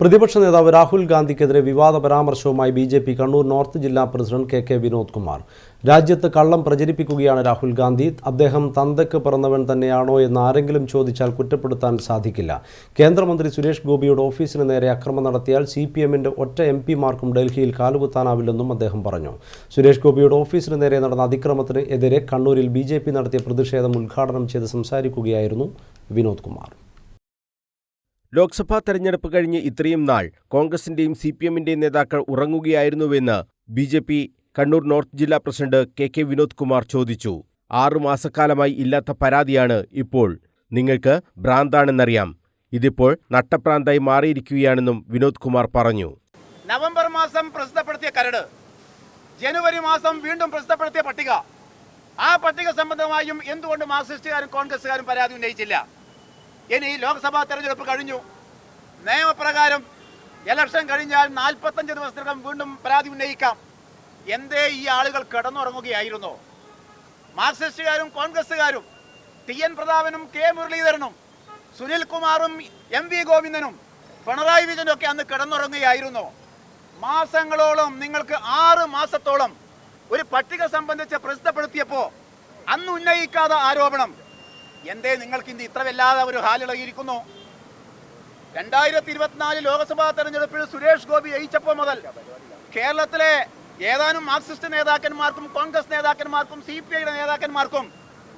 പ്രതിപക്ഷ നേതാവ് രാഹുൽ ഗാന്ധിക്കെതിരെ വിവാദ പരാമർശവുമായി B J P Kannur north ജില്ലാ president K K Vinod Kumar. രാജ്യത്ത് കള്ളം പ്രചരിപ്പിക്കുകയാണ് രാഹുൽ ഗാന്ധി. അദ്ദേഹം തന്തയ്ക്ക് പിറന്നവൻ തന്നെയാണോ എന്ന് ആരെങ്കിലും ചോദിച്ചാൽ കുറ്റപ്പെടുത്താൻ സാധിക്കില്ല. കേന്ദ്രമന്ത്രി സുരേഷ് ഗോപിയുടെ ഓഫീസിന് നേരെ അക്രമം നടത്തിയാൽ സി പി എമ്മിന്റെ ഒറ്റ എം പിമാർക്കും ഡൽഹിയിൽ കാലുകുത്താനാവില്ലെന്നും അദ്ദേഹം പറഞ്ഞു. സുരേഷ് ഗോപിയുടെ ഓഫീസിന് നേരെ നടന്ന അതിക്രമത്തിന് എതിരെ കണ്ണൂരിൽ ബി നടത്തിയ പ്രതിഷേധം ഉദ്ഘാടനം ചെയ്ത് സംസാരിക്കുകയായിരുന്നു വിനോദ് കുമാർ. ലോക്സഭാ തെരഞ്ഞെടുപ്പ് കഴിഞ്ഞ് ഇത്രയും നാൾ കോൺഗ്രസിന്റെയും സി പി എമ്മിന്റെയും നേതാക്കൾ ഉറങ്ങുകയായിരുന്നുവെന്ന് B J P Kannur north ജില്ലാ president K K Vinod Kumar ചോദിച്ചു. ആറുമാസക്കാലമായി ഇല്ലാത്ത പരാതിയാണ് ഇപ്പോൾ നിങ്ങൾക്ക് ഭ്രാന്താണെന്നറിയാം. ഇതിപ്പോൾ നട്ടപ്രാന്തായി മാറിയിരിക്കുകയാണെന്നും വിനോദ് കുമാർ പറഞ്ഞു. നവംബർ മാസം പ്രസിദ്ധപ്പെടുത്തിയ കരട് ജനുവരി മാസം വീണ്ടും പ്രസിദ്ധപ്പെടുത്തിയ പട്ടിക. ആ പട്ടിക സംബന്ധമായും എന്തുകൊണ്ട് മാർക്സിസ്റ്റുകാരും കോൺഗ്രസ്സുകാരും പരാതി ഉന്നയിച്ചില്ല. ഇനി ലോക്സഭാ തെരഞ്ഞെടുപ്പ് കഴിഞ്ഞു. നിയമപ്രകാരം ഇലക്ഷൻ കഴിഞ്ഞാൽ നാൽപ്പത്തഞ്ച് ദിവസത്തിനകം വീണ്ടും പരാതി ഉന്നയിക്കാം. എന്തേ ഈ ആളുകൾ കിടന്നുറങ്ങുകയായിരുന്നോ? മാർക്സിസ്റ്റുകാരും കോൺഗ്രസ്സുകാരും ടി എൻ പ്രതാപനും കെ മുരളീധരനും സുനിൽ കുമാറും എം വി ഗോവിന്ദനും പിണറായി വിജയനും ഒക്കെ അന്ന് കിടന്നുറങ്ങുകയായിരുന്നോ. മാസങ്ങളോളം നിങ്ങൾക്ക് ആറ് മാസത്തോളം ഒരു പട്ടിക സംബന്ധിച്ച് പ്രസിദ്ധപ്പെടുത്തിയപ്പോൾ അന്ന് ഉന്നയിക്കാതെ ആരോപണം. എന്തേ നിങ്ങൾക്ക് ഇന്ന് ഇത്ര വല്ലാതെ ഒരു ഹാലിളകിയിരിക്കുന്നു? രണ്ടായിരത്തി ഇരുപത്തിനാല് ലോക്സഭാ തെരഞ്ഞെടുപ്പിൽ സുരേഷ് ഗോപി ജയിച്ചപ്പോൾ മുതൽ കേരളത്തിലെ ഏതാനും മാർക്സിസ്റ്റ് നേതാക്കന്മാർക്കും കോൺഗ്രസ് നേതാക്കന്മാർക്കും സി പി ഐയുടെ നേതാക്കന്മാർക്കും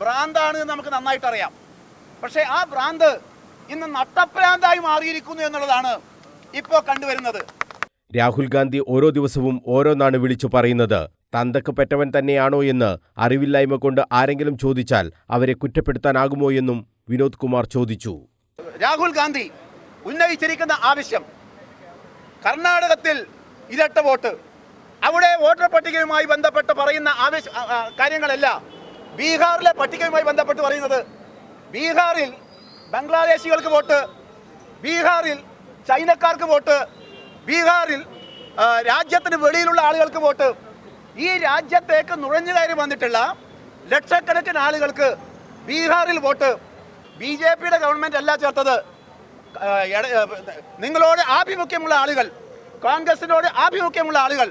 ഭ്രാന്താണ് എന്ന് നമുക്ക് നന്നായിട്ട് അറിയാം പക്ഷേ ആ ഭ്രാന്ത് ഇന്ന് നട്ടഭ്രാന്തായി മാറിയിരിക്കുന്നു എന്നുള്ളതാണ് ഇപ്പോൾ കണ്ടുവരുന്നത്. രാഹുൽ ഗാന്ധി ഓരോ ദിവസവും ഓരോന്നാണ് വിളിച്ചു പറയുന്നത്. തന്തക്ക് പെറ്റവൻ തന്നെയാണോ എന്ന് അറിവില്ലായ്മ കൊണ്ട് ആരെങ്കിലും ചോദിച്ചാൽ അവരെ കുറ്റപ്പെടുത്താനാകുമോ എന്നും വിനോദ് കുമാർ ചോദിച്ചു. രാഹുൽ ഗാന്ധി ഉന്നയിച്ചിരിക്കുന്ന ആവശ്യം കർണാടകത്തിൽ ഇരട്ട വോട്ട്. അവിടെ വോട്ടർ പട്ടികയുമായി ബന്ധപ്പെട്ട് പറയുന്ന ആവശ്യ കാര്യങ്ങളല്ല. ബീഹാറിലെ പട്ടികയുമായി ബന്ധപ്പെട്ട് പറയുന്നത് ബീഹാറിൽ ബംഗ്ലാദേശികൾക്ക് വോട്ട് ബീഹാറിൽ ചൈനക്കാർക്ക് വോട്ട് ബീഹാറിൽ രാജ്യത്തിന് വെളിയിലുള്ള ആളുകൾക്ക് വോട്ട്. ഈ രാജ്യത്തേക്ക് നുഴഞ്ഞു കയറി വന്നിട്ടുള്ള ലക്ഷക്കണക്കിന് ആളുകൾക്ക് ബീഹാറിൽ വോട്ട് ബി ജെ പിയുടെ ഗവൺമെന്റ് അല്ല ചേർത്തത്. നിങ്ങളോട് ആഭിമുഖ്യമുള്ള ആളുകൾ കോൺഗ്രസിനോട് ആഭിമുഖ്യമുള്ള ആളുകൾ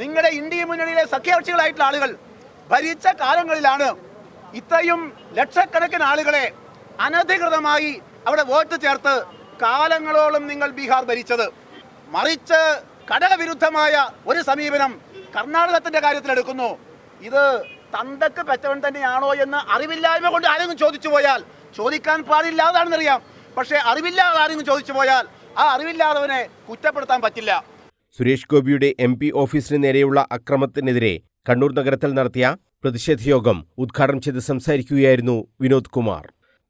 നിങ്ങളുടെ ഇന്ത്യ മുന്നണിയിലെ സഖ്യകക്ഷികളായിട്ടുള്ള ആളുകൾ ഭരിച്ച കാലങ്ങളിലാണ് ഇത്രയും ലക്ഷക്കണക്കിന് ആളുകളെ അനധികൃതമായി അവിടെ വോട്ട് ചേർത്ത് കാലങ്ങളോളം നിങ്ങൾ ബീഹാർ ഭരിച്ചത്. മറിച്ച് ഘടകവിരുദ്ധമായ ഒരു സമീപനം കർണാടകത്തിന്റെ കാര്യത്തിൽ എടുക്കുന്നു. ഇത് തന്തക്ക് പെറ്റവൻ തന്നെയാണോ എന്ന് അറിവില്ലായ്മ കൊണ്ട് ആരെങ്കിലും ചോദിച്ചു പോയാൽ ചോദിക്കാൻ പാടില്ലാതാണെന്നറിയാം പക്ഷേ അറിവില്ലാതെ ആരെങ്കിലും ചോദിച്ചു പോയാൽ ആ അറിവില്ലാത്തവനെ കുറ്റപ്പെടുത്താൻ പറ്റില്ല. സുരേഷ് ഗോപിയുടെ എം പി ഓഫീസിന് നേരെയുള്ള അക്രമത്തിനെതിരെ കണ്ണൂർ നഗരത്തിൽ നടത്തിയ പ്രതിഷേധ യോഗം ഉദ്ഘാടനം ചെയ്ത് സംസാരിക്കുകയായിരുന്നു വിനോദ് കുമാർ.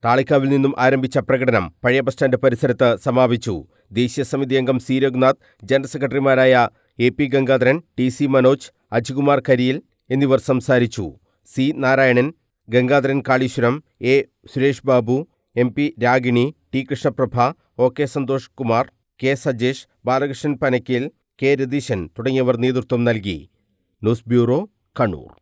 താളിക്കാവിൽ നിന്നും ആരംഭിച്ച പ്രകടനം പഴയ ബസ് സ്റ്റാൻഡ് പരിസരത്ത് സമാപിച്ചു. ദേശീയ സമിതി അംഗം സി രഘുനാഥ് ജനറൽ സെക്രട്ടറിമാരായ A P Gangadharan T C Manoj Ajikumar Kariyil എന്നിവർ സംസാരിച്ചു. C Narayanan Gangadharan Kaleeswaram A Suresh Babu M P Ragini T Krishnaprabha O K Santhosh Kumar K Sajesh Balakrishnan Panakkel K Ratheesan തുടങ്ങിയവർ നേതൃത്വം നൽകി. News bureau Kannur.